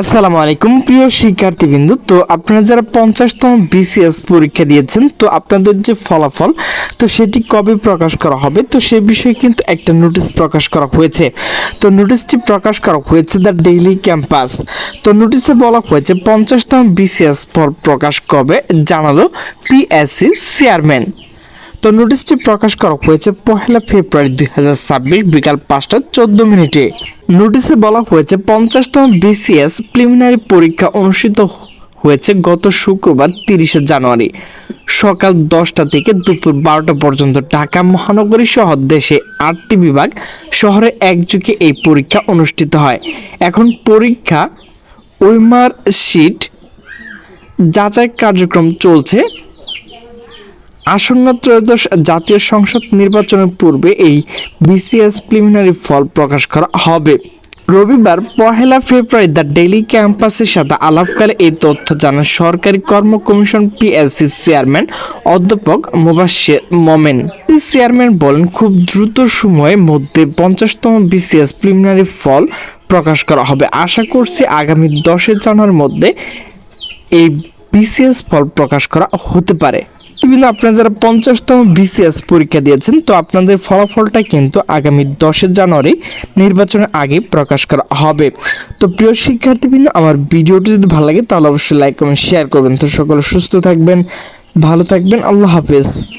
আসসালামু আলাইকুম, প্রিয় শিক্ষার্থীবৃন্দ। তো আপনারা যারা পঞ্চাশতম বিসিএস পরীক্ষা দিয়েছেন, তো আপনাদের যে ফলাফল, তো সেটি কবে প্রকাশ করা হবে? তো সে বিষয়ে কিন্তু একটা নোটিশ প্রকাশ করা হয়েছে। তো নোটিশটি প্রকাশ করা হয়েছে দ্য ডেইলি ক্যাম্পাস। তো নোটিশে বলা হয়েছে, পঞ্চাশতম বিসিএস ফল প্রকাশ কবে? জানালো পিএসসি চেয়ারম্যান নোটিশটি প্রকাশ করা হয়েছে পহেলা ফেব্রুয়ারি দুই হাজার ছাব্বিশ বিকাল পাঁচটা চোদ্দ মিনিটে। নোটিশে বলা হয়েছে পঞ্চাশতম বিসিএস প্রিলিমিনারি পরীক্ষা অনুষ্ঠিত হয়েছে গত শুক্রবার তিরিশে জানুয়ারি। সকাল দশটা থেকে দুপুর বারোটা পর্যন্ত ঢাকা মহানগরী সহ দেশে আটটি বিভাগ শহরে একযুগে এই পরীক্ষা অনুষ্ঠিত হয়। এখন পরীক্ষা উইমার শিট যাচাই কার্যক্রম চলছে আসন্ন ত্রয়োদশ জাতীয় সংসদ নির্বাচনের পূর্বে এই বিসিএস প্রিলিমিনারি ফল প্রকাশ করা হবে। রবিবার পহেলা ফেব্রুয়ারি দ্য ডেইলি ক্যাম্পাসের সাথে আলাপকালে এই তথ্য জানান সরকারি কর্ম কমিশন পিএসসি চেয়ারম্যান অধ্যাপক মুবাশির মোমেন। চেয়ারম্যান বলেন, খুব দ্রুত সময়ের মধ্যে পঞ্চাশতম বিসিএস প্রিলিমিনারি ফল প্রকাশ করা হবে। আশা করছি আগামী দশের জানুয়ারির মধ্যে এই বিসিএস ফল প্রকাশ করা হতে পারে। বিভিন্ন আপনারা যারা পঞ্চাশতম বিসিএস পরীক্ষা দিয়েছেন, তো আপনাদের ফলাফলটা কিন্তু আগামী দশে জানুয়ারি নির্বাচনের আগে প্রকাশ করা হবে। তো প্রিয় শিক্ষার্থীবৃন্দ, আমার ভিডিওটি যদি ভালো লাগে, তাহলে অবশ্যই লাইক কমেন্ট শেয়ার করবেন। তো সকলে সুস্থ থাকবেন, ভালো থাকবেন, আল্লাহ হাফেজ।